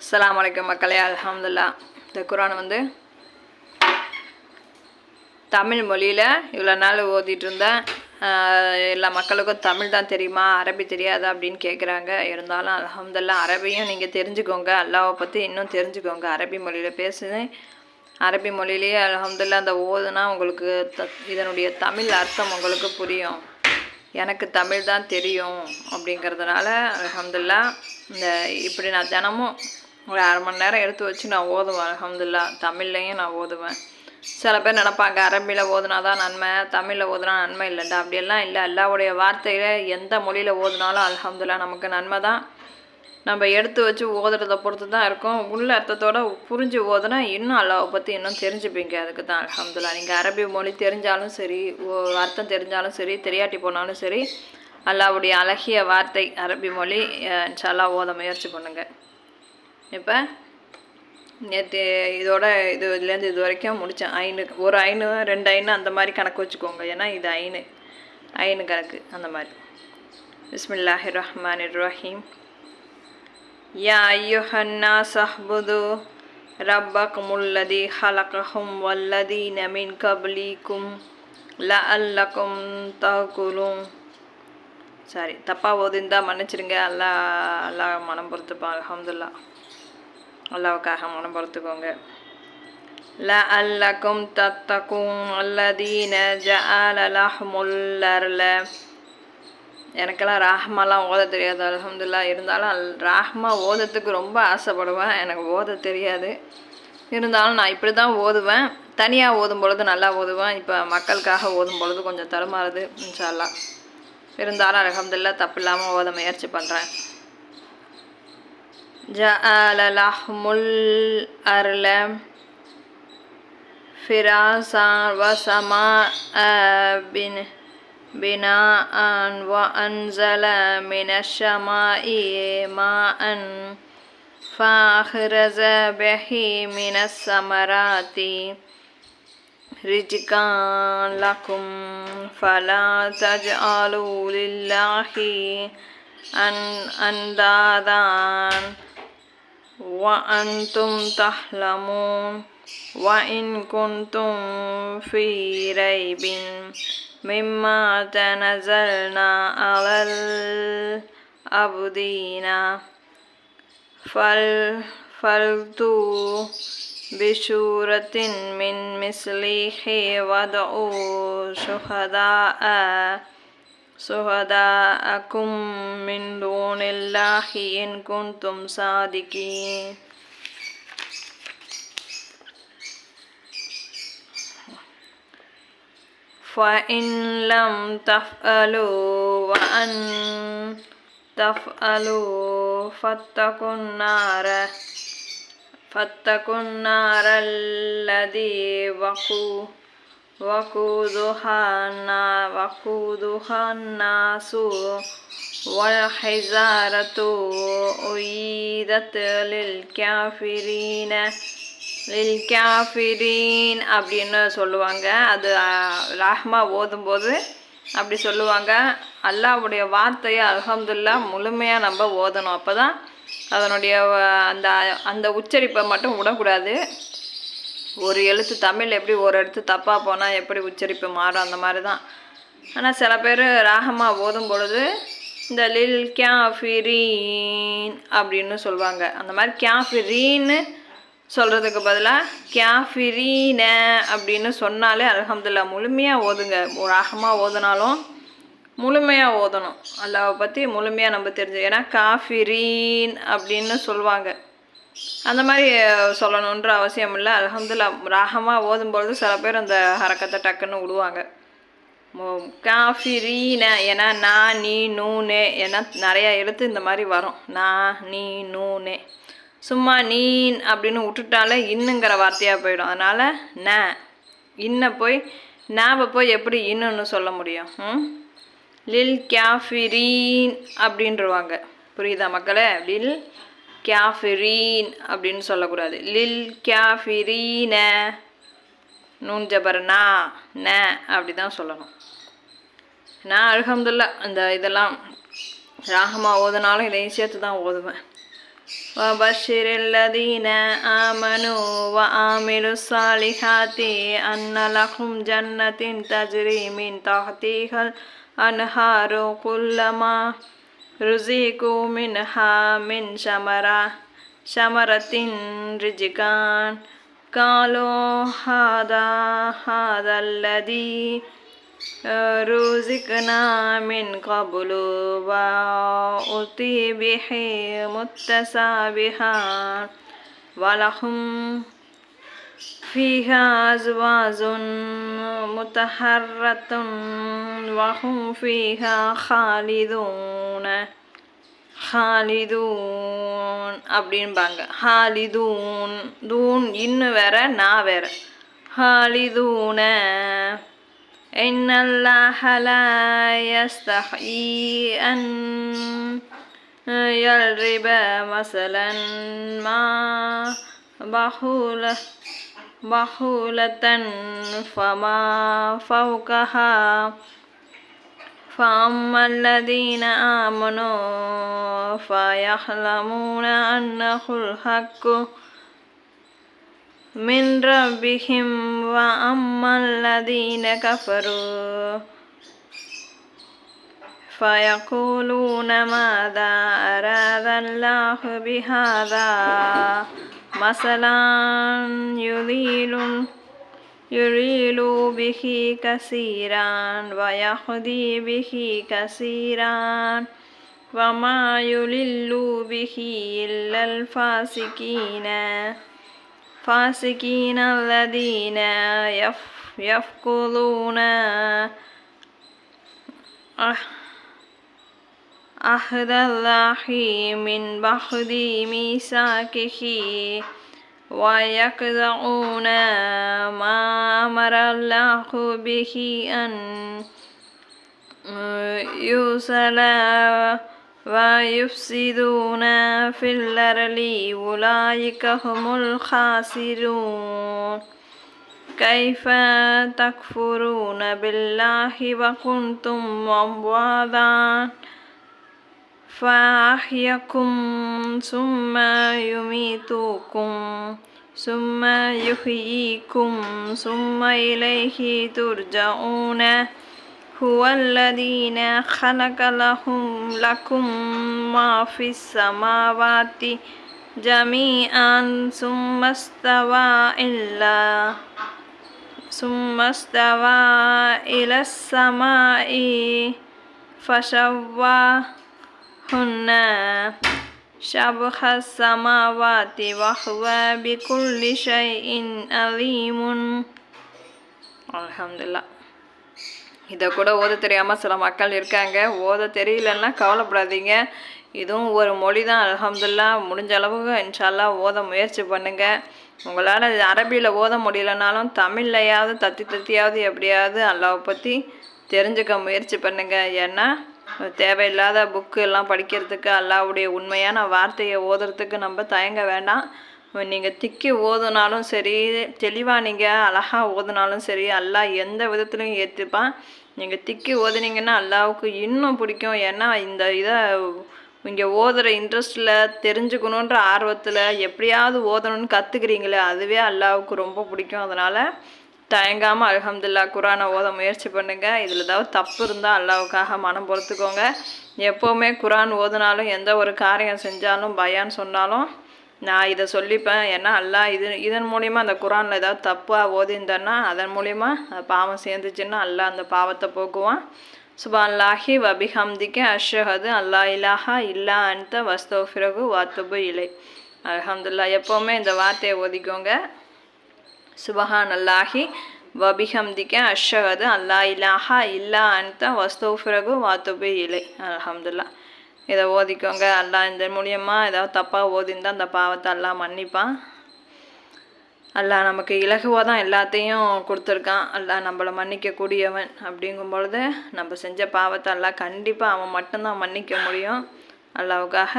அஸ்லாம் வலைக்கம் மக்களே அலமதுல்லா இந்த குரான் வந்து தமிழ் மொழியில் இவ்வளோ நாள் ஓதிட்டு இருந்தேன் எல்லா மக்களுக்கும் தமிழ் தான் தெரியுமா அரபி தெரியாதா அப்படின்னு கேட்குறாங்க இருந்தாலும் அலமதுல்லா அரபியும் நீங்கள் தெரிஞ்சுக்கோங்க அல்லாவை பற்றி இன்னும் தெரிஞ்சுக்கோங்க. அரபி மொழியில் பேசுனேன் அரபி மொழியிலேயே அலமதுல்லா அந்த ஓதுனா உங்களுக்கு த இதனுடைய தமிழ் அர்த்தம் உங்களுக்கு புரியும். எனக்கு தமிழ் தான் தெரியும் அப்படிங்கிறதுனால அலமதுல்லா இந்த இப்படி நான் தினமும் ஒரு அரை மணி நேரம் எடுத்து வச்சு நான் ஓதுவேன் அல்ஹம்துலில்லாஹ் தமிழ்லையும் நான் ஓதுவேன். சில பேர் நினப்பாங்க அரபியில் ஓதுனா தான் நன்மை தமிழில் ஓதுனா நன்மை இல்லைடா அப்படியெல்லாம் இல்லை. எல்லாவுடைய வார்த்தையில் எந்த மொழியில் ஓதுனாலும் அலமதுல்லா நமக்கு நன்மை தான். நம்ம எடுத்து வச்சு ஓதுறதை பொறுத்து தான் இருக்கும். உள்ள அர்த்தத்தோட புரிஞ்சு ஓதுனா இன்னும் அல்லாவை பற்றி இன்னும் தெரிஞ்சுப்பீங்க. அதுக்கு தான் அலமதுல்லா நீங்கள் அரபி மொழி தெரிஞ்சாலும் சரி ஓ- அர்த்தம் தெரிஞ்சாலும் சரி தெரியாட்டி போனாலும் சரி அல்லாவுடைய அழகிய வார்த்தை அரபி மொழி அஹ், ஓத முயற்சி பண்ணுங்கள் இப்போ நேற்று இதோட இது இதுலேருந்து இது வரைக்கும் முடித்தேன் ஐனு ஒரு ஐனு ரெண்டு ஐனு அந்த மாதிரி கணக்கு வச்சுக்கோங்க. ஏன்னா இது ஐனு. ஐனு கணக்கு அந்த மாதிரி. பிஸ்மில்லாஹி ரஹ்மான் ரஹீம். யா ஐயுஹன்னா சஹ்புது ரப்பக்குமுல்லதி ஹலகஹும் வல்லதீன மின் கப்லிக்கும் லஅல்லக்கும் தகுலும் சாரி தப்பாக ஓதிருந்தா மன்னிச்சிருங்க. அல்லா அல்லா மனம் பொறுத்துப்பான். அல்ஹம்துலில்லாஹ். அல்லாவுக்காக மனம் பொறுத்துக்கோங்க. லஅல்லக்கும் தத்தக்கும் அல்லதீன ஜஅல எனக்கெல்லாம் ராஹ்மாலாம் ஓத தெரியாது அலமதுல்லா இருந்தாலும் அல் ராஹ்மா ஓதத்துக்கு ரொம்ப ஆசைப்படுவேன். எனக்கு ஓத தெரியாது. இருந்தாலும் நான் இப்படி தான் ஓதுவேன். தனியாக ஓதும் பொழுது நல்லா ஓதுவேன். இப்போ மக்களுக்காக ஓதும் பொழுது கொஞ்சம் தடுமாறுது இன்ஷால்லா இருந்தாலும் அலமதுல்லா தப்பு இல்லாமல் ஓத முயற்சி பண்ணுறேன் جعل لحم الأرل فراسا وسماء بن- بناء وأنزل من السماء ماء فأخرج به من الثمرات. رزقا لكم فلا تجعلوا لله أن- أندادا. وأنتم تعلمون وإن كنتم في ريب مما تنزلنا على العبدين فل فلتوا بشورة من مثله وادعوا شهداء شهداءكم من دون الله إن كنتم صادقين فإن لم تفعلوا وأن تفعلوا فاتقوا النار فاتقوا النار الذي وقوا وقودها النا- وقودها الناس والحجارة أعيدت للكافرين லில்காஃபிரீன் அப்படின்னு சொல்லுவாங்க அது அஹ், ராஹ்மா ஓதும்போது அப்படி சொல்லுவாங்க அல்லாஹ்வுடைய வார்த்தையை அல்ஹம்துலில்லாஹ் முழுமையாக நம்ம ஓதணும் அப்போ தான் அதனுடைய அஹ், அந்த அந்த உச்சரிப்பை மட்டும் விடக்கூடாது ஒரு எழுத்து தமிழ் எப்படி ஒரு எழுத்து தப்பாக போனால் எப்படி உச்சரிப்பு மாறும்? அந்த மாதிரி தான் ஆனால் சில பேர் ராகமாக ஓதும் பொழுது இந்த லில் கியாஃபிரீன் அப்படின்னு சொல்லுவாங்க. அந்த மாதிரி கேஃபிரீன்னு சொல்கிறதுக்கு பதிலாக கியாஃபிரீன அப்படின்னு சொன்னாலே அலகம்துல்லா முழுமையாக ஓதுங்க. ஒரு ராகமாக ஓதுனாலும் முழுமையாக ஓதணும். அல்லாவை பற்றி முழுமையாக நம்ம தெரிஞ்சு ஏன்னா காஃபிரீன் அப்படின்னு சொல்லுவாங்க. அந்த மாதிரி சொல்லணுன்ற அவசியம் இல்லை. அல்ஹம்துலில்லாஹ் ராகமாக ஓதும்பொழுது சில பேர் அந்த ஹரக்கத்தை டக்குன்னு விடுவாங்க காஃபி ரீன ஏன்னா நான் நீ நூனே ஏன்னா நிறையா எழுத்து இந்த மாதிரி வரும். நான் நீ நூனே சும்மா நீன் அப்படின்னு விட்டுட்டாலே இன்னுங்கிற வார்த்தையாக போயிடும். அதனால் ந இன்ன போய் நாவை போய் எப்படி இன்னுன்னு சொல்ல முடியும்? ம்? லில் கேஃபிரீன் அப்படின்றவாங்க. புரியுதா மக்களே? லில் கேஃபிரீன் அப்படின்னு சொல்லக்கூடாது லில் கேஃபிரீன நூன் ஜபர் நா ந அப்படி தான் சொல்லணும் நான் அல்ஹம்துலில்லாஹ் அந்த இதெல்லாம் ராகமாக ஓதுனாலும் இதையும் சேர்த்து தான் ஓதுவேன் وبشر الذين آمنوا وعملوا الصالحات أن لهم جنة تجري من تحتها الأنهار كلما ருசிகு மின்ஹா மின் ஷமரா ஷமரத்தின் ரிஜிகான் காலோ ஹாதா ஹாதல்லதி ருசிக்னா மின் கபுலு வா உத்தி பிஹி முத்தசாபிஹா வலஹும் فيها أزواج متحرة وهم فيها خالدون ஹாலிதூன் அப்படின்பாங்க ஹாலிதூன் தூன் இன்னு வேற நான் வேற ஹாலிதூன إن الله لا يستحيي أن يضرب مثلا ما بحولة بحولة فما فوقها فأما الذين آمنوا فيعلمون أنه الحق من ربهم وأما الذين كفروا فيقولون ماذا أراد الله بهذا مثلا يضيل يضل به كثيرا ويهدي به كثيرا وما يضل به إلا الفاسقين فاسقين الذين يف يفقدون أح- عهد الله من بعد ميثاقه ويقطعون ما أمر الله به أن يوصل ويفسدون في الأرض. أولئك هم الخاسرون. كيف تكفرون بالله وكنتم أمواتا؟ فأحياكم ثم يميتكم ثم يحييكم ثم إليه ترجعون. هو الذين خلق لهم لكم ما في السماوات جميعا ثم استوى إلا ثم استوى إلى السماء فسواهن شبه السماوات وهو بكل شيء عليم الحمد لله இதை கூட ஓத தெரியாமல் சில மக்கள் இருக்காங்க ஓத தெரியலன்னா கவலைப்படாதீங்க இதுவும் ஒரு மொழி தான் அல்ஹம்துல்லா முடிஞ்ச அளவுக்கு இன்ஷால்லா ஓத முயற்சி பண்ணுங்கள் உங்களால் அரபியில் ஓத முடியலனாலும் தமிழ்லையாவது தத்தி தத்தியாவது எப்படியாவது அல்லாவை பற்றி தெரிஞ்சுக்க முயற்சி பண்ணுங்கள் ஏன்னா தேவையில்லாத புக்கு எல்லாம் படிக்கிறதுக்கு அல்லாவுடைய உண்மையான வார்த்தையை ஓதுறதுக்கு நம்ம தயங்க வேண்டாம். நீங்கள் திக்கி ஓதுனாலும் சரி தெளிவாக நீங்கள் அழகாக ஓதுனாலும் சரி அல்லா எந்த விதத்துலையும் ஏற்றுப்பான் நீங்கள் திக்கி ஓதுனீங்கன்னா அல்லாவுக்கு இன்னும் பிடிக்கும். ஏன்னா இந்த இதை இங்கே ஓதுகிற இன்ட்ரெஸ்ட்டில் தெரிஞ்சுக்கணுன்ற ஆர்வத்தில் எப்படியாவது ஓதணும்னு கற்றுக்குறீங்களே அதுவே அல்லாவுக்கு ரொம்ப பிடிக்கும். அதனால் தயங்காமல் அலகம்துல்லா குரானை ஓத முயற்சி பண்ணுங்கள் இதில் ஏதாவது தப்பு இருந்தால் அல்லாவுக்காக மனம் பொறுத்துக்கோங்க. எப்போவுமே குரான் ஓதுனாலும் எந்த ஒரு காரியம் செஞ்சாலும் பயான்னு சொன்னாலும் நான் இதை சொல்லிப்பேன். ஏன்னா அல்லாஹ் இது இதன் மூலிமா அந்த குரானில் ஏதாவது தப்பாக ஓதிந்தேன்னா அதன் மூலிமா பாவம் சேர்ந்துச்சுன்னா அல்லாஹ் அந்த பாவத்தை போக்குவான். சுபான்லாஹி வபிஹம்திக்கு அஷ்ஹது அல்லா இலாஹா இல்லா அன்த வஸ்தோஃபிரகு வாத்துபு இலை. அலமதுல்லா எப்போவுமே இந்த வார்த்தையை ஓதிக்கோங்க. சுபஹான் அல்லாஹி வபிஹம்திக்க அஷ்ஹது அல்லா இலாஹா இல்லா அன்த வஸ்தோஃபிரகு வாத்துபி இலை. அலமதுல்லா இதை ஓதிக்கோங்க. அல்லாஹ் இந்த மூலியமாக ஏதாவது தப்பாக ஓதிந்தா அந்த பாவத்தை அல்லாஹ் மன்னிப்பான். அல்லாஹ் நமக்கு இலகுவாக தான் எல்லாத்தையும் கொடுத்துருக்கான். அல்லா நம்மளை மன்னிக்கக்கூடியவன் அப்படிங்கும் பொழுது நம்ம செஞ்ச பாவத்தை அல்லா கண்டிப்பாக அவன் மட்டும்தான் மன்னிக்க முடியும். அல்லாவுக்காக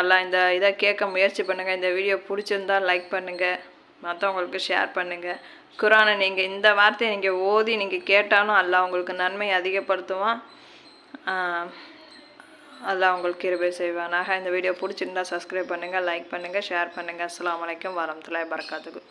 அல்லா இந்த இதை கேட்க முயற்சி பண்ணுங்கள் இந்த வீடியோ பிடிச்சிருந்தா லைக் பண்ணுங்கள் மற்றவங்களுக்கு ஷேர் பண்ணுங்கள் குரானை நீங்கள் இந்த வார்த்தையை நீங்கள் ஓதி நீங்கள் கேட்டாலும் அல்லாஹ் உங்களுக்கு நன்மை அதிகப்படுத்துவான். ஆஹ் உங்களுக்கு கிருபை செய்வானாக இந்த வீடியோ பிடிச்சிருந்தா சப்ஸ்கிரைப் பண்ணுங்கள் லைக் பண்ணுங்கள் ஷேர் பண்ணுங்கள் அஸ்லாம் வலைக்கம் வரமத்துல்லாஹி பறக்காத்துக்கு